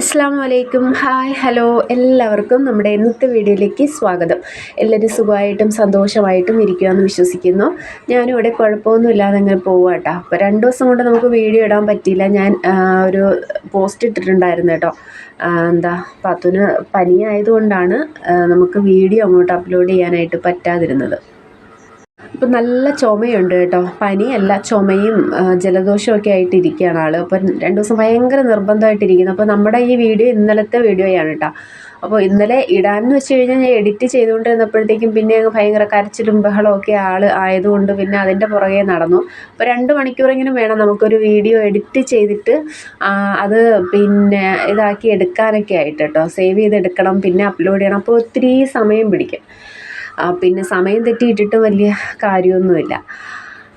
അസ്സാം വലൈക്കും hi hello. എല്ലാവർക്കും നമ്മുടെ ഇന്നത്തെ വീഡിയോയിലേക്ക് സ്വാഗതം. എല്ലാവരും സുഖമായിട്ടും സന്തോഷമായിട്ടും ഇരിക്കുമെന്ന് വിശ്വസിക്കുന്നു. ഞാനും ഇവിടെ കുഴപ്പമൊന്നും ഇല്ലാതെ അങ്ങനെ പോവുക കേട്ടോ അപ്പോൾ രണ്ട് ദിവസം കൊണ്ട് നമുക്ക് വീഡിയോ ഇടാൻ പറ്റിയില്ല. ഞാൻ ഒരു പോസ്റ്റ് ഇട്ടിട്ടുണ്ടായിരുന്നു കേട്ടോ. എന്താ പത്തുന് പനിയായതുകൊണ്ടാണ് നമുക്ക് വീഡിയോ അങ്ങോട്ട് അപ്ലോഡ് ചെയ്യാനായിട്ട് പറ്റാതിരുന്നത്. ഇപ്പം നല്ല ചുമയുണ്ട് കേട്ടോ. പനിയല്ല ചുമയും ജലദോഷവും ഒക്കെ ആയിട്ട് ഇരിക്കുകയാണ് ആൾ അപ്പം രണ്ട് ദിവസം ഭയങ്കര നിർബന്ധമായിട്ടിരിക്കുന്നു. അപ്പോൾ നമ്മുടെ ഈ വീഡിയോ ഇന്നലത്തെ വീഡിയോയാണ് കേട്ടോ. അപ്പോൾ ഇന്നലെ ഇടാനെന്ന് വെച്ച് കഴിഞ്ഞാൽ ഞാൻ എഡിറ്റ് ചെയ്തുകൊണ്ടിരുന്നപ്പോഴത്തേക്കും പിന്നെ അങ്ങ് ഭയങ്കര കരച്ചിലും ബഹളമൊക്കെ ആൾ ആയതുകൊണ്ട് പിന്നെ അതിന്റെ പുറകെ നടന്നു. അപ്പോൾ രണ്ട് മണിക്കൂറെങ്കിലും വേണം നമുക്കൊരു വീഡിയോ എഡിറ്റ് ചെയ്തിട്ട് അത് പിന്നെ ഇതാക്കി എടുക്കാനൊക്കെ ആയിട്ട് കേട്ടോ. സേവ് ചെയ്തെടുക്കണം പിന്നെ അപ്ലോഡ് ചെയ്യണം. അപ്പോൾ ഒത്തിരി സമയം പിടിക്കും. പിന്നെ സമയം തെറ്റിയിട്ടിട്ട് വലിയ കാര്യമൊന്നുമില്ല.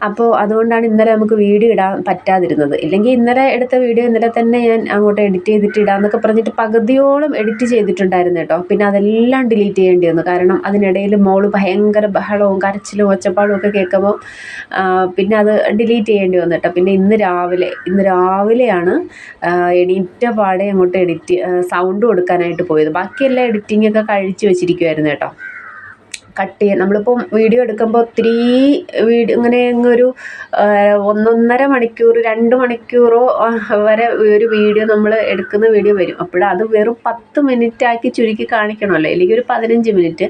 അപ്പോൾ അതുകൊണ്ടാണ് ഇന്നലെ നമുക്ക് വീഡിയോ ഇടാൻ പറ്റാതിരുന്നത്. ഇല്ലെങ്കിൽ ഇന്നലെ എടുത്ത വീഡിയോ ഇന്നലെ തന്നെ ഞാൻ അങ്ങോട്ട് എഡിറ്റ് ചെയ്തിട്ട് ഇടാമെന്നൊക്കെ പറഞ്ഞിട്ട് പകുതിയോളം എഡിറ്റ് ചെയ്തിട്ടുണ്ടായിരുന്നു കേട്ടോ. പിന്നെ അതെല്ലാം ഡിലീറ്റ് ചെയ്യേണ്ടി വന്നു. കാരണം അതിനിടയിൽ മോൾ ഭയങ്കര ബഹളവും കരച്ചിലും ഒച്ചപ്പാടും ഒക്കെ കേൾക്കുമ്പോൾ പിന്നെ അത് ഡിലീറ്റ് ചെയ്യേണ്ടി വന്നു കേട്ടോ. പിന്നെ ഇന്ന് രാവിലെ ഇന്ന് രാവിലെയാണ് എഡിറ്റ പാടെ അങ്ങോട്ട് എഡിറ്റ് സൗണ്ട് കൊടുക്കാനായിട്ട് പോയത്. ബാക്കിയെല്ലാം എഡിറ്റിംഗ് ഒക്കെ കഴിച്ചു വെച്ചിരിക്കുമായിരുന്നു കേട്ടോ. കട്ട് ചെയ്യാൻ നമ്മളിപ്പം വീഡിയോ എടുക്കുമ്പോൾ ഒത്തിരി വീഡിയോ ഇങ്ങനെ ഒരു ഒന്നൊന്നര മണിക്കൂർ രണ്ട് മണിക്കൂറോ വരെ ഒരു വീഡിയോ നമ്മൾ എടുക്കുന്ന വീഡിയോ വരും. അപ്പോൾ അത് വെറും പത്ത് മിനിറ്റ് ആക്കി ചുരുക്കി കാണിക്കണമല്ലോ. അല്ലെങ്കിൽ ഒരു പതിനഞ്ച് മിനിറ്റ്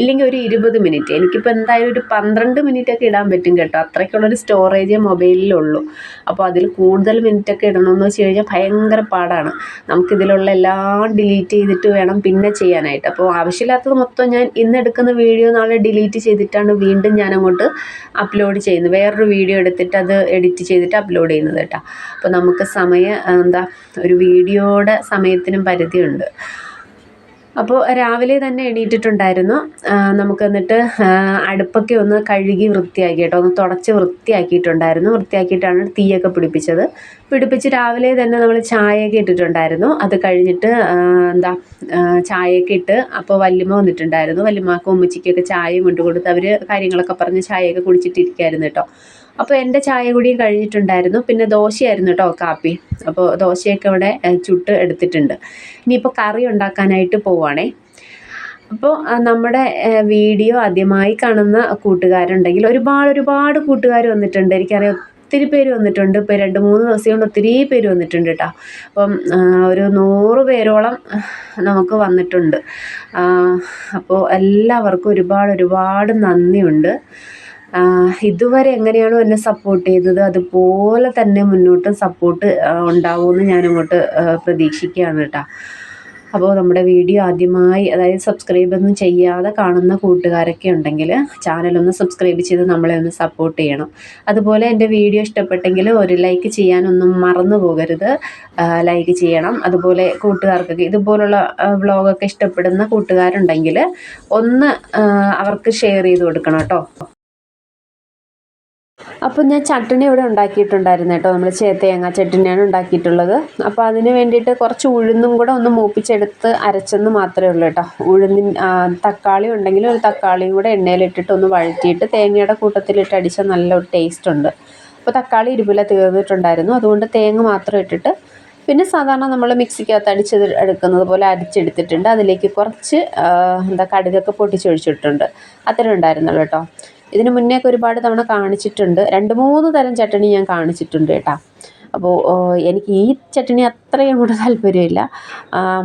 ഇല്ലെങ്കിൽ ഒരു ഇരുപത് മിനിറ്റ്. എനിക്കിപ്പോൾ എന്തായാലും ഒരു പന്ത്രണ്ട് മിനിറ്റ് ഒക്കെ ഇടാൻ പറ്റും കേട്ടോ. അത്രയ്ക്കുള്ളൊരു സ്റ്റോറേജ് മൊബൈലിലുള്ളൂ. അപ്പോൾ അതിൽ കൂടുതൽ മിനിറ്റ് ഒക്കെ ഇടണമെന്ന് വെച്ച് കഴിഞ്ഞാൽ ഭയങ്കര പാടാണ്. നമുക്കിതിലുള്ള എല്ലാം ഡിലീറ്റ് ചെയ്തിട്ട് വേണം പിന്നെ ചെയ്യാനായിട്ട്. അപ്പോൾ ആവശ്യമില്ലാത്തത് മൊത്തം ഞാൻ ഇന്ന് എടുക്കുന്ന വീഡിയോ നാളെ ഡിലീറ്റ് ചെയ്തിട്ടാണ് വീണ്ടും ഞാൻ അങ്ങോട്ട് അപ്ലോഡ് ചെയ്യുന്നത്. വേറൊരു വീഡിയോ എടുത്തിട്ട് അത് എഡിറ്റ് ചെയ്തിട്ട് അപ്ലോഡ് ചെയ്യുന്നത് കേട്ടോ. അപ്പോൾ നമുക്ക് സമയം എന്താ ഒരു വീഡിയോയുടെ സമയത്തിനും പരിധിയുണ്ട്. അപ്പോൾ രാവിലെ തന്നെ എണീറ്റിട്ടുണ്ടായിരുന്നു. നമുക്ക് എന്നിട്ട് അടുപ്പൊക്കെ ഒന്ന് കഴുകി വൃത്തിയാക്കി കേട്ടോ. ഒന്ന് തുടച്ച് വൃത്തിയാക്കിയിട്ടുണ്ടായിരുന്നു. വൃത്തിയാക്കിയിട്ടാണ് തീയൊക്കെ പിടിപ്പിച്ചത്. പിടിപ്പിച്ച് രാവിലെ തന്നെ നമ്മൾ ചായയൊക്കെ ഇട്ടിട്ടുണ്ടായിരുന്നു. അത് കഴിഞ്ഞിട്ട് എന്താ ചായയൊക്കെ ഇട്ട് അപ്പോൾ വല്യമ്മ വന്നിട്ടുണ്ടായിരുന്നു. വല്യമ്മക്കും ഉമ്മച്ചിക്കൊക്കെ ചായയും കൊണ്ടു കൊടുത്ത് അവർ കാര്യങ്ങളൊക്കെ പറഞ്ഞ് ചായയൊക്കെ കുടിച്ചിട്ടിരിക്കുകയായിരുന്നു കേട്ടോ. അപ്പോൾ എന്റെ ചായ കുടിയും കഴിഞ്ഞിട്ടുണ്ടായിരുന്നു. പിന്നെ ദോശയായിരുന്നു കേട്ടോ കാപ്പി. അപ്പോൾ ദോശയൊക്കെ ഇവിടെ ചുട്ട് എടുത്തിട്ടുണ്ട്. ഇനിയിപ്പോൾ കറി ഉണ്ടാക്കാനായിട്ട് പോവുകയാണേ അപ്പോൾ നമ്മുടെ വീഡിയോ ആദ്യമായി കാണുന്ന കൂട്ടുകാരുണ്ടെങ്കിൽ ഒരുപാട് ഒരുപാട് കൂട്ടുകാർ വന്നിട്ടുണ്ട്. എനിക്കറിയാം ഒത്തിരി പേര് വന്നിട്ടുണ്ട്. ഇപ്പോൾ രണ്ട് മൂന്ന് ദിവസം കൊണ്ട് ഒത്തിരി പേര് വന്നിട്ടുണ്ട് കേട്ടോ. അപ്പം ഒരു നൂറ് പേരോളം നമുക്ക് വന്നിട്ടുണ്ട്. അപ്പോൾ എല്ലാവർക്കും ഒരുപാട് ഒരുപാട് നന്ദിയുണ്ട്. ഇതുവരെ എങ്ങനെയാണോ എന്നെ സപ്പോർട്ട് ചെയ്തത് അതുപോലെ തന്നെ മുന്നോട്ടും സപ്പോർട്ട് ഉണ്ടാവുമെന്ന് ഞാനങ്ങോട്ട് പ്രതീക്ഷിക്കുകയാണ് കേട്ടോ. അപ്പോൾ നമ്മുടെ വീഡിയോ ആദ്യമായി അതായത് സബ്സ്ക്രൈബ് ഒന്നും ചെയ്യാതെ കാണുന്ന കൂട്ടുകാരൊക്കെ ഉണ്ടെങ്കിൽ ചാനലൊന്ന് സബ്സ്ക്രൈബ് ചെയ്ത് നമ്മളെ ഒന്ന് സപ്പോർട്ട് ചെയ്യണം. അതുപോലെ എന്റെ വീഡിയോ ഇഷ്ടപ്പെട്ടെങ്കിൽ ഒരു ലൈക്ക് ചെയ്യാനൊന്നും മറന്നു പോകരുത്. ലൈക്ക് ചെയ്യണം. അതുപോലെ കൂട്ടുകാർക്കൊക്കെ ഇതുപോലുള്ള വ്ളോഗൊക്കെ ഇഷ്ടപ്പെടുന്ന കൂട്ടുകാരുണ്ടെങ്കിൽ ഒന്ന് അവർക്ക് ഷെയർ ചെയ്ത് കൊടുക്കണം കേട്ടോ. അപ്പോൾ ഞാൻ ചട്ടണി ഇവിടെ ഉണ്ടാക്കിയിട്ടുണ്ടായിരുന്നു കേട്ടോ. നമ്മൾ തേങ്ങ ചട്ടണിയാണ് ഉണ്ടാക്കിയിട്ടുള്ളത്. അപ്പോൾ അതിന് വേണ്ടിയിട്ട് കുറച്ച് ഉഴുന്നും കൂടെ ഒന്ന് മൂപ്പിച്ചെടുത്ത് അരച്ചെന്ന് മാത്രമേ ഉള്ളൂ കേട്ടോ. ഉഴുന്നിൻ തക്കാളി ഉണ്ടെങ്കിൽ ഒരു തക്കാളിയും കൂടെ എണ്ണയിലിട്ടിട്ട് ഒന്ന് വഴറ്റിയിട്ട് തേങ്ങയുടെ കൂട്ടത്തിലിട്ട് അടിച്ചാൽ നല്ലൊരു ടേസ്റ്റ് ഉണ്ട്. അപ്പോൾ തക്കാളി ഇരുപില തീർന്നിട്ടുണ്ടായിരുന്നു. അതുകൊണ്ട് തേങ്ങ മാത്രം ഇട്ടിട്ട് പിന്നെ സാധാരണ നമ്മൾ മിക്സിക്കകത്ത് അടിച്ചത് എടുക്കുന്നത് പോലെ അരിച്ചെടുത്തിട്ടുണ്ട്. അതിലേക്ക് കുറച്ച് എന്താ കടുകൊക്കെ പൊട്ടിച്ചൊഴിച്ചിട്ടുണ്ട്. അത്രയും ഉണ്ടായിരുന്നുള്ളൂ കേട്ടോ. ഇതിന് മുന്നേ ഒക്കെ ഒരുപാട് തവണ കാണിച്ചിട്ടുണ്ട്. രണ്ട് മൂന്ന് തരം ചട്ടണി ഞാൻ കാണിച്ചിട്ടുണ്ട് കേട്ടോ. അപ്പോൾ എനിക്ക് ഈ ചട്ടണി അത്രയും കൂടെ താല്പര്യമില്ല.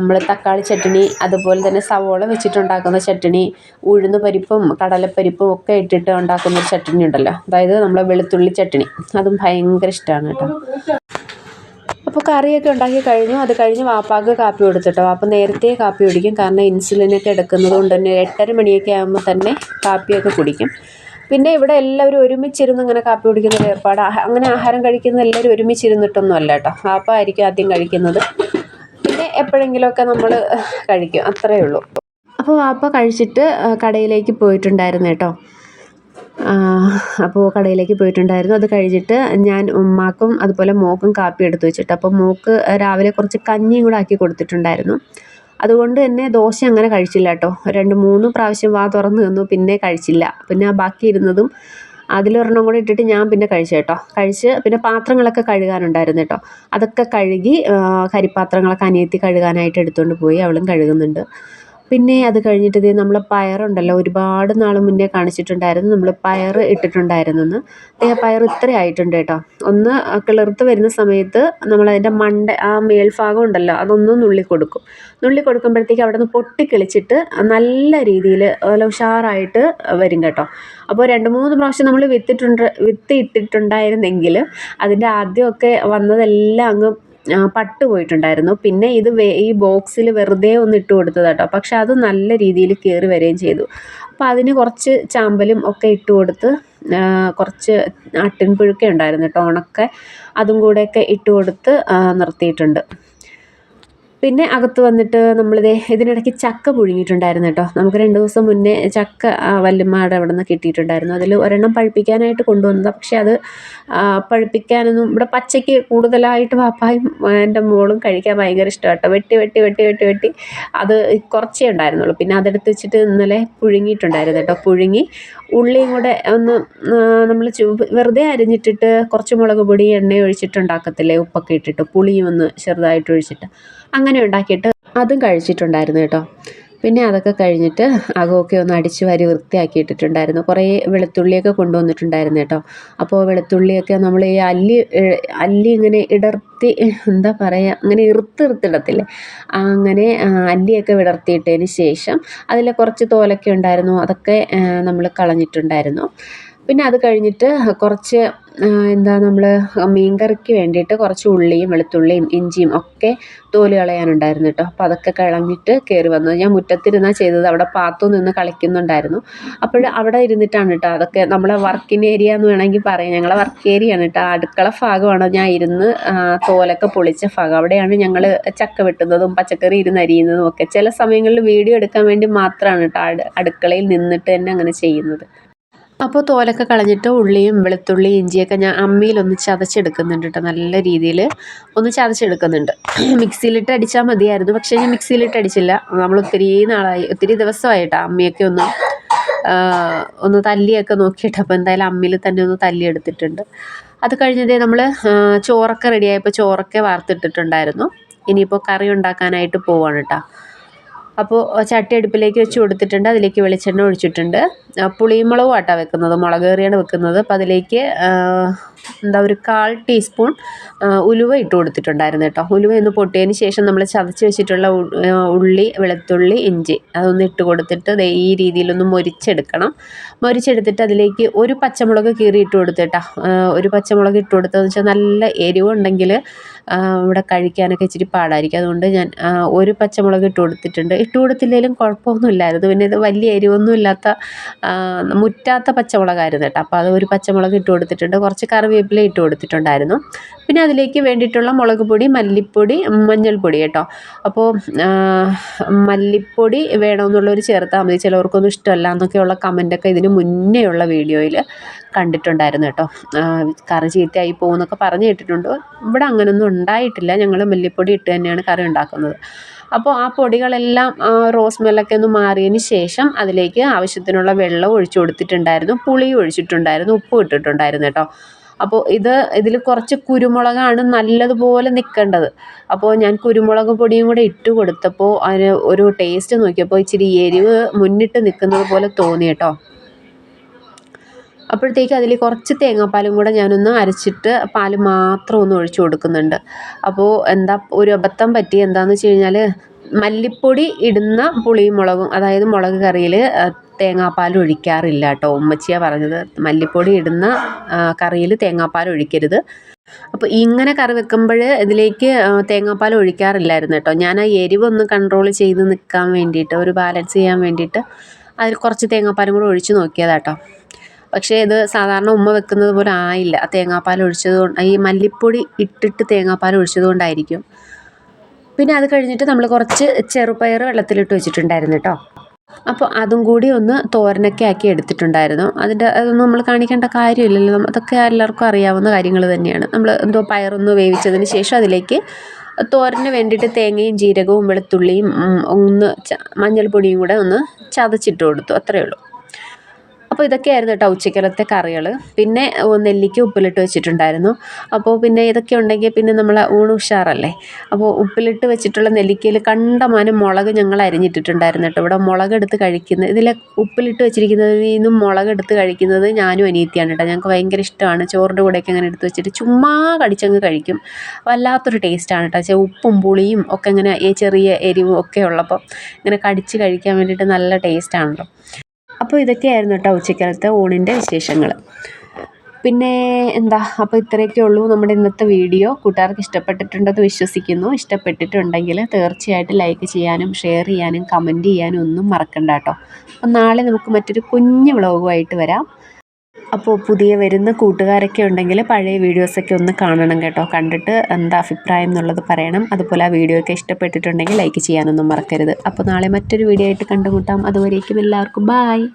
നമ്മൾ തക്കാളി ചട്ടണി അതുപോലെ തന്നെ സവോള വെച്ചിട്ടുണ്ടാക്കുന്ന ചട്ടണി ഉഴുന്ന് പരിപ്പും കടലപ്പരിപ്പും ഒക്കെ ഇട്ടിട്ട് ഉണ്ടാക്കുന്ന ഒരു ചട്ടണി ഉണ്ടല്ലോ. അതായത് നമ്മളെ വെളുത്തുള്ളി ചട്ടണി. അതും ഭയങ്കര ഇഷ്ടമാണ് കേട്ടോ. അപ്പോൾ കറിയൊക്കെ ഉണ്ടാക്കി കഴിഞ്ഞു. അത് കഴിഞ്ഞ് വാപ്പാക്ക് കാപ്പി കൊടുത്തിട്ടോ വാപ്പ നേരത്തെ കാപ്പി കുടിക്കും. കാരണം ഇൻസുലിനൊക്കെ എടുക്കുന്നത് കൊണ്ട് തന്നെ എട്ടര മണിയൊക്കെ ആകുമ്പോൾ തന്നെ കാപ്പിയൊക്കെ കുടിക്കും. പിന്നെ ഇവിടെ എല്ലാവരും ഒരുമിച്ചിരുന്ന് ഇങ്ങനെ കാപ്പി കുടിക്കുന്ന ഒരു ഏർപ്പാട്. അങ്ങനെ ആഹാരം കഴിക്കുന്ന എല്ലാവരും ഒരുമിച്ചിരുന്നിട്ടൊന്നും അല്ല കേട്ടോ. വാപ്പ ആയിരിക്കും ആദ്യം കഴിക്കുന്നത്. പിന്നെ എപ്പോഴെങ്കിലുമൊക്കെ നമ്മൾ കഴിക്കും. അത്രയേ ഉള്ളൂ. അപ്പോൾ വാപ്പ കഴിച്ചിട്ട് കടയിലേക്ക് പോയിട്ടുണ്ടായിരുന്നു കേട്ടോ. അപ്പോൾ കടയിലേക്ക് പോയിട്ടുണ്ടായിരുന്നു. അത് കഴിഞ്ഞിട്ട് ഞാൻ ഉമ്മാക്കും അതുപോലെ മോക്കും കാപ്പി എടുത്ത് വെച്ചിട്ട്. അപ്പോൾ മോക്ക് രാവിലെ കുറച്ച് കഞ്ഞിയും കൂടെ ആക്കി കൊടുത്തിട്ടുണ്ടായിരുന്നു. അതുകൊണ്ട് തന്നെ ദോശ അങ്ങനെ കഴിച്ചില്ല കേട്ടോ. രണ്ട് മൂന്ന് പ്രാവശ്യം വാ തുറന്ന് നിന്നു പിന്നെ കഴിച്ചില്ല. പിന്നെ ബാക്കി ഇരുന്നതും അതിലൊരെണ്ണം കൂടി ഇട്ടിട്ട് ഞാൻ പിന്നെ കഴിച്ചു കേട്ടോ. കഴിച്ച് പിന്നെ പാത്രങ്ങളൊക്കെ കഴുകാനുണ്ടായിരുന്നു കേട്ടോ. അതൊക്കെ കഴുകി കരിപ്പാത്രങ്ങളൊക്കെ അനിയത്തി കഴുകാനായിട്ട് എടുത്തുകൊണ്ട് പോയി അവളും കഴുകുന്നുണ്ട്. പിന്നെ അത് കഴിഞ്ഞിട്ട് ഇതേ നമ്മൾ പയറുണ്ടല്ലോ ഒരുപാട് നാൾ മുന്നേ കാണിച്ചിട്ടുണ്ടായിരുന്നു നമ്മൾ പയർ ഇട്ടിട്ടുണ്ടായിരുന്നെന്ന്. ദേ പയർ ഇത്ര ആയിട്ടുണ്ട് കേട്ടോ. ഒന്ന് കിളിർത്ത് വരുന്ന സമയത്ത് നമ്മളതിന്റെ മണ്ട ആ മേൽഭാഗം ഉണ്ടല്ലോ അതൊന്ന് നുള്ളി കൊടുക്കും നുള്ളി കൊടുക്കുമ്പോഴത്തേക്ക് അവിടെ നിന്ന് പൊട്ടിക്കിളിച്ചിട്ട് നല്ല രീതിയിൽ നല്ല ഉഷാറായിട്ട് വരും കേട്ടോ. അപ്പോൾ രണ്ട് മൂന്ന് പ്രാവശ്യം നമ്മൾ വിത്തിട്ടുണ്ട് വിത്ത് ഇട്ടിട്ടുണ്ടായിരുന്നെങ്കിൽ അതിന്റെ ആദ്യമൊക്കെ വന്നതെല്ലാം അങ്ങ് പട്ട് പോയിട്ടുണ്ടായിരുന്നു. പിന്നെ ഇത് ഈ ബോക്സിൽ വെറുതെ ഒന്ന് ഇട്ട് കൊടുത്തത് കേട്ടോ പക്ഷെ അത് നല്ല രീതിയിൽ കയറി വരികയും ചെയ്തു. അപ്പോൾ അതിന് കുറച്ച് ചാമ്പലും ഒക്കെ ഇട്ട് കൊടുത്ത് കുറച്ച് ആട്ടിൻപുഴുക്ക ഉണ്ടായിരുന്നു കേട്ടോ ഉണക്ക. അതും കൂടെയൊക്കെ ഇട്ട് കൊടുത്ത് നിർത്തിയിട്ടുണ്ട്. പിന്നെ അകത്ത് വന്നിട്ട് നമ്മളിതേ ഇതിനിടയ്ക്ക് ചക്ക പുഴുങ്ങിയിട്ടുണ്ടായിരുന്നു കേട്ടോ. നമുക്ക് രണ്ട് ദിവസം മുന്നേ ചക്ക വല്യമ്മയുടെ അവിടെ നിന്ന് കിട്ടിയിട്ടുണ്ടായിരുന്നു. അതിൽ ഒരെണ്ണം പഴുപ്പിക്കാനായിട്ട് കൊണ്ടുവന്നതാണ് പക്ഷേ അത് പഴുപ്പിക്കാനൊന്നും ഇവിടെ പച്ചയ്ക്ക് കൂടുതലായിട്ട് പാപ്പായും എന്റെ മോളും കഴിക്കാൻ ഭയങ്കര ഇഷ്ടമാണ് കേട്ടോ. വെട്ടി വെട്ടി വെട്ടി വെട്ടി വെട്ടി അത് കുറച്ചേ ഉണ്ടായിരുന്നുള്ളൂ. പിന്നെ അതെടുത്ത് വെച്ചിട്ട് ഇന്നലെ പുഴുങ്ങിയിട്ടുണ്ടായിരുന്നു കേട്ടോ. പുഴുങ്ങി ഉള്ളിയും കൂടെ ഒന്ന് നമ്മൾ വെറുതെ അരിഞ്ഞിട്ടിട്ട് കുറച്ച് മുളക് പൊടി എണ്ണ ഒഴിച്ചിട്ട് ഉണ്ടാക്കത്തില്ലേ? ഉപ്പൊക്കെ ഇട്ടിട്ട് പുളിയും ഒന്ന് ചെറുതായിട്ട് ഒഴിച്ചിട്ട്. അങ്ങനെ ഉണ്ടാക്കിയിട്ട് അതും കഴിച്ചിട്ടുണ്ടായിരുന്നു കേട്ടോ. പിന്നെ അതൊക്കെ കഴിഞ്ഞിട്ട് അകമൊക്കെ ഒന്ന് അടിച്ച് വരി വൃത്തിയാക്കി ഇട്ടിട്ടുണ്ടായിരുന്നു കുറേ വെളുത്തുള്ളിയൊക്കെ കൊണ്ടുവന്നിട്ടുണ്ടായിരുന്നു കേട്ടോ. അപ്പോൾ വെളുത്തുള്ളിയൊക്കെ നമ്മൾ ഈ അല്ലി അല്ലി ഇങ്ങനെ ഇടർത്തി എന്താ പറയുക അങ്ങനെ ഇറുത്ത് ഇറുത്തിടത്തില്ലേ? അങ്ങനെ അല്ലിയൊക്കെ വിടർത്തിയിട്ടതിന് ശേഷം അതിൽ കുറച്ച് തോലൊക്കെ ഉണ്ടായിരുന്നു. അതൊക്കെ നമ്മൾ കളഞ്ഞിട്ടുണ്ടായിരുന്നു. പിന്നെ അത് കഴിഞ്ഞിട്ട് കുറച്ച് എന്താ നമ്മൾ മീൻ കറിക്ക് വേണ്ടിയിട്ട് കുറച്ച് ഉള്ളിയും വെളുത്തുള്ളിയും ഇഞ്ചിയും ഒക്കെ തോൽ കളയാനുണ്ടായിരുന്നു കേട്ടോ അപ്പോൾ അതൊക്കെ കളഞ്ഞിട്ട് കയറി വന്നു ഞാൻ മുറ്റത്തിരുന്നാണ് ചെയ്തത്. അവിടെ പാത്തു നിന്ന് കളിക്കുന്നുണ്ടായിരുന്നു. അപ്പോൾ അവിടെ ഇരുന്നിട്ടാണ് കേട്ടോ അതൊക്കെ നമ്മളെ വർക്കിംഗ് ഏരിയ എന്ന് വേണമെങ്കിൽ പറയാം. ഞങ്ങളെ വർക്ക് ആണ് കേട്ടോ അടുക്കള ഭാഗമാണ് ഞാൻ ഇരുന്ന് തോലൊക്കെ പൊളിച്ച ഭാഗം. അവിടെയാണ് ഞങ്ങൾ ചക്ക വെട്ടുന്നതും പച്ചക്കറി ഇരുന്ന് അരിയുന്നതും ഒക്കെ. ചില സമയങ്ങളിൽ വീഡിയോ എടുക്കാൻ വേണ്ടി മാത്രമാണ് കേട്ടോ അടുക്കളയിൽ നിന്നിട്ട് തന്നെ അങ്ങനെ ചെയ്യുന്നത്. അപ്പോൾ തോലൊക്കെ കളഞ്ഞിട്ട് ഉള്ളിയും വെളുത്തുള്ളി ഇഞ്ചിയൊക്കെ ഞാൻ അമ്മിയിലൊന്ന് ചതച്ചെടുക്കുന്നുണ്ട് കേട്ടോ നല്ല രീതിയിൽ ഒന്ന് ചതച്ചെടുക്കുന്നുണ്ട്. മിക്സിയിലിട്ട് അടിച്ചാൽ മതിയായിരുന്നു. പക്ഷേ ഞാൻ മിക്സിയിലിട്ട് അടിച്ചില്ല. നമ്മൾ ഒത്തിരി നാളായി. ഒത്തിരി ദിവസമായിട്ടാണ് അമ്മിയൊക്കെ ഒന്ന് ഒന്ന് തല്ലിയൊക്കെ നോക്കിയിട്ട്. അപ്പോൾ എന്തായാലും അമ്മിയിൽ തന്നെ ഒന്ന് തല്ലി എടുത്തിട്ടുണ്ട് അത് കഴിഞ്ഞതേ നമ്മൾ ചോറൊക്കെ റെഡിയായപ്പോൾ ചോറൊക്കെ വാർത്തിട്ടിട്ടുണ്ടായിരുന്നു. ഇനിയിപ്പോൾ കറി ഉണ്ടാക്കാനായിട്ട് പോവാണ് കേട്ടോ അപ്പോൾ ചട്ടി അടുപ്പിലേക്ക് വെച്ച് കൊടുത്തിട്ടുണ്ട്. അതിലേക്ക് വെളിച്ചെണ്ണ ഒഴിച്ചിട്ടുണ്ട്. പുളിമുളകും ആട്ടാ വെക്കുന്നത്. മുളക് കറിയാണ് വെക്കുന്നത്. അപ്പോൾ അതിലേക്ക് എന്താ ഒരു കാൽ ടീസ്പൂൺ ഉലുവ ഇട്ട് കൊടുത്തിട്ടുണ്ടായിരുന്നു കേട്ടോ. ഉലുവ ഒന്ന് പൊട്ടിയതിന് ശേഷം നമ്മൾ ചതച്ച് വെച്ചിട്ടുള്ള ഉള്ളി വെളുത്തുള്ളി ഇഞ്ചി അതൊന്ന് ഇട്ട് കൊടുത്തിട്ട് ഈ രീതിയിലൊന്ന് മൊരിച്ചെടുക്കണം. മൊരിച്ചെടുത്തിട്ട് അതിലേക്ക് ഒരു പച്ചമുളക് കീറി ഇട്ട് കൊടുത്തിട്ടാ ഒരു പച്ചമുളക് ഇട്ട് കൊടുത്തതെന്ന് വെച്ചാൽ നല്ല എരിവുണ്ടെങ്കിൽ ഇവിടെ കഴിക്കാനൊക്കെ ഇച്ചിരി പാടായിരിക്കും. അതുകൊണ്ട് ഞാൻ ഒരു പച്ചമുളക് ഇട്ട് കൊടുത്തിട്ടുണ്ട്. ഇട്ട് കൊടുത്തില്ലെങ്കിലും കുഴപ്പമൊന്നുമില്ലായിരുന്നു പിന്നെ ഇത് വലിയ എരിവൊന്നുമില്ലാത്ത മുറ്റാത്ത പച്ചമുളകായിരുന്നു കേട്ടോ. അപ്പോൾ അത് ഒരു പച്ചമുളക് ഇട്ട് കൊടുത്തിട്ടുണ്ട്. കുറച്ച് കറിവേപ്പില ഇട്ട് കൊടുത്തിട്ടുണ്ടായിരുന്നു. പിന്നെ അതിലേക്ക് വേണ്ടിയിട്ടുള്ള മുളക് പൊടി മല്ലിപ്പൊടി മഞ്ഞൾപ്പൊടി കേട്ടോ. അപ്പോൾ മല്ലിപ്പൊടി വേണമെന്നുള്ളവർ ചേർത്താൽ മതി. ചിലവർക്കൊന്നും ഇഷ്ടമല്ല എന്നൊക്കെയുള്ള കമന്റൊക്കെ ഇതിന് മുന്നേ ഉള്ള വീഡിയോയിൽ കണ്ടിട്ടുണ്ടായിരുന്നു കേട്ടോ. കറി ചീത്തയായി പോകുമെന്നൊക്കെ പറഞ്ഞു കേട്ടിട്ടുണ്ട്. ഇവിടെ അങ്ങനെയൊന്നും ഉണ്ടായിട്ടില്ല. ഞങ്ങൾ മല്ലിപ്പൊടി ഇട്ട് തന്നെയാണ് കറി ഉണ്ടാക്കുന്നത്. അപ്പോൾ ആ പൊടികളെല്ലാം റോസ് മെല്ലൊക്കെ ഒന്ന് മാറിയതിന് ശേഷം അതിലേക്ക് ആവശ്യത്തിനുള്ള വെള്ളം ഒഴിച്ചു കൊടുത്തിട്ടുണ്ടായിരുന്നു. പുളി ഒഴിച്ചിട്ടുണ്ടായിരുന്നു. ഉപ്പ് ഇട്ടിട്ടുണ്ടായിരുന്നു കേട്ടോ. അപ്പോൾ ഇത് ഇതിൽ കുറച്ച് കുരുമുളകാണ് നല്ലതുപോലെ നിൽക്കേണ്ടത്. അപ്പോൾ ഞാൻ കുരുമുളക് പൊടിയും കൂടെ ഇട്ട് കൊടുത്തപ്പോൾ അതിന് ഒരു ടേസ്റ്റ് നോക്കിയപ്പോൾ ഇച്ചിരി എരിവ് മുന്നിട്ട് നിൽക്കുന്നത് പോലെ തോന്നി കേട്ടോ. അപ്പോഴത്തേക്ക് അതിൽ കുറച്ച് തേങ്ങാപ്പാലും കൂടെ ഞാനൊന്ന് അരച്ചിട്ട് പാൽ മാത്രം ഒന്ന് ഒഴിച്ചു കൊടുക്കുന്നുണ്ട്. അപ്പോൾ എന്താ ഒരു അബദ്ധം പറ്റി എന്താണെന്ന് വെച്ച് കഴിഞ്ഞാൽ മല്ലിപ്പൊടി ഇടുന്ന പുളിയും മുളകും അതായത് മുളക് കറിയിൽ തേങ്ങാപ്പാൽ ഒഴിക്കാറില്ല കേട്ടോ ഉമ്മച്ചിയാണ് പറഞ്ഞത് മല്ലിപ്പൊടി ഇടുന്ന കറിയിൽ തേങ്ങാപ്പാൽ ഒഴിക്കരുത്. അപ്പോൾ ഇങ്ങനെ കറി വെക്കുമ്പോൾ ഇതിലേക്ക് തേങ്ങാപ്പാൽ ഒഴിക്കാറില്ലായിരുന്നു കേട്ടോ ഞാൻ ആ എരിവൊന്ന് കൺട്രോൾ ചെയ്ത് നിൽക്കാൻ വേണ്ടിയിട്ട് ഒരു ബാലൻസ് ചെയ്യാൻ വേണ്ടിയിട്ട് അതിൽ കുറച്ച് തേങ്ങാപ്പാലും കൂടെ ഒഴിച്ച് നോക്കിയതാട്ടോ. പക്ഷേ ഇത് സാധാരണ ഉമ്മ വെക്കുന്നത് പോലെ ആയില്ല. തേങ്ങാപ്പാൽ ഒഴിച്ചത് കൊണ്ട് ഈ മല്ലിപ്പൊടി ഇട്ടിട്ട് തേങ്ങാപ്പാൽ ഒഴിച്ചത് കൊണ്ടായിരിക്കും പിന്നെ അത് കഴിഞ്ഞിട്ട് നമ്മൾ കുറച്ച് ചെറുപയർ വെള്ളത്തിലിട്ട് വെച്ചിട്ടുണ്ടായിരുന്നു കേട്ടോ. അപ്പോൾ അതും കൂടി ഒന്ന് തോരനൊക്കെ ആക്കി എടുത്തിട്ടുണ്ടായിരുന്നു. അതിന്റെ അതൊന്നും നമ്മൾ കാണിക്കേണ്ട കാര്യമില്ലല്ലോ. അതൊക്കെ എല്ലാവർക്കും അറിയാവുന്ന കാര്യങ്ങൾ തന്നെയാണ്. നമ്മൾ എന്തോ പയറൊന്ന് വേവിച്ചതിന് ശേഷം അതിലേക്ക് തോരന് വേണ്ടിയിട്ട് തേങ്ങയും ജീരകവും വെളുത്തുള്ളിയും ഒന്ന് മഞ്ഞൾപ്പൊടിയും കൂടെ ഒന്ന് ചതച്ചിട്ട് കൊടുത്തു. അത്രയേ ഉള്ളൂ. അപ്പോൾ ഇതൊക്കെയായിരുന്നു കേട്ടോ ഉച്ചക്കലത്തെ കറികൾ പിന്നെ നെല്ലിക്ക ഉപ്പിലിട്ട് വെച്ചിട്ടുണ്ടായിരുന്നു. അപ്പോൾ പിന്നെ ഇതൊക്കെ ഉണ്ടെങ്കിൽ പിന്നെ നമ്മൾ ഊണ് ഉഷാറല്ലേ? അപ്പോൾ ഉപ്പിലിട്ട് വെച്ചിട്ടുള്ള നെല്ലിക്കയിൽ കണ്ടമാനം മുളക് ഞങ്ങൾ അരിഞ്ഞിട്ടിട്ടുണ്ടായിരുന്നു കേട്ടോ. ഇവിടെ മുളക് എടുത്ത് കഴിക്കുന്നത് ഇതിൽ ഉപ്പിലിട്ട് വെച്ചിരിക്കുന്നതിൽ നിന്നും മുളക് എടുത്ത് കഴിക്കുന്നത് ഞാനും അനിയത്തിയാണ് കേട്ടോ. ഞങ്ങൾക്ക് ഭയങ്കര ഇഷ്ടമാണ്. ചോറിന്റെ കൂടെയൊക്കെ അങ്ങനെ എടുത്ത് വെച്ചിട്ട് ചുമ്മാ കടിച്ചങ്ങ് കഴിക്കും. വല്ലാത്തൊരു ടേസ്റ്റാണ് കേട്ടോ. ഉപ്പും പുളിയും ഒക്കെ ഇങ്ങനെ ഈ ചെറിയ എരിവും ഒക്കെ ഉള്ളപ്പോൾ ഇങ്ങനെ കടിച്ച് കഴിക്കാൻ വേണ്ടിയിട്ട് നല്ല ടേസ്റ്റാണല്ലോ. അപ്പോൾ ഇതൊക്കെയായിരുന്നു കേട്ടോ ഉച്ചക്കാലത്തെ ഊണിന്റെ വിശേഷങ്ങൾ പിന്നെ എന്താ അപ്പോൾ ഇത്രയൊക്കെ ഉള്ളൂ നമ്മുടെ ഇന്നത്തെ വീഡിയോ. കൂട്ടുകാർക്ക് ഇഷ്ടപ്പെട്ടിട്ടുണ്ടെന്ന് വിശ്വസിക്കുന്നു. ഇഷ്ടപ്പെട്ടിട്ടുണ്ടെങ്കിൽ തീർച്ചയായിട്ടും ലൈക്ക് ചെയ്യാനും ഷെയർ ചെയ്യാനും കമന്റ് ചെയ്യാനും ഒന്നും മറക്കണ്ട കേട്ടോ. അപ്പം നാളെ നമുക്ക് മറ്റൊരു കുഞ്ഞു വ്ളോഗുമായിട്ട് വരാം. അപ്പോൾ പുതിയ വരുന്ന കൂട്ടുകാരൊക്കെ ഉണ്ടെങ്കിൽ പഴയ വീഡിയോസൊക്കെ ഒന്ന് കാണണം കേട്ടോ. കണ്ടിട്ട് എന്താ അഭിപ്രായം എന്നുള്ളത് പറയണം. അതുപോലെ ആ വീഡിയോ ഒക്കെ ഇഷ്ടപ്പെട്ടിട്ടുണ്ടെങ്കിൽ ലൈക്ക് ചെയ്യാനൊന്നും മറക്കരുത്. അപ്പോൾ നാളെ മറ്റൊരു വീഡിയോ ആയിട്ട് കണ്ടുമുട്ടാം. അതുവരേക്കും എല്ലാവർക്കും ബായ്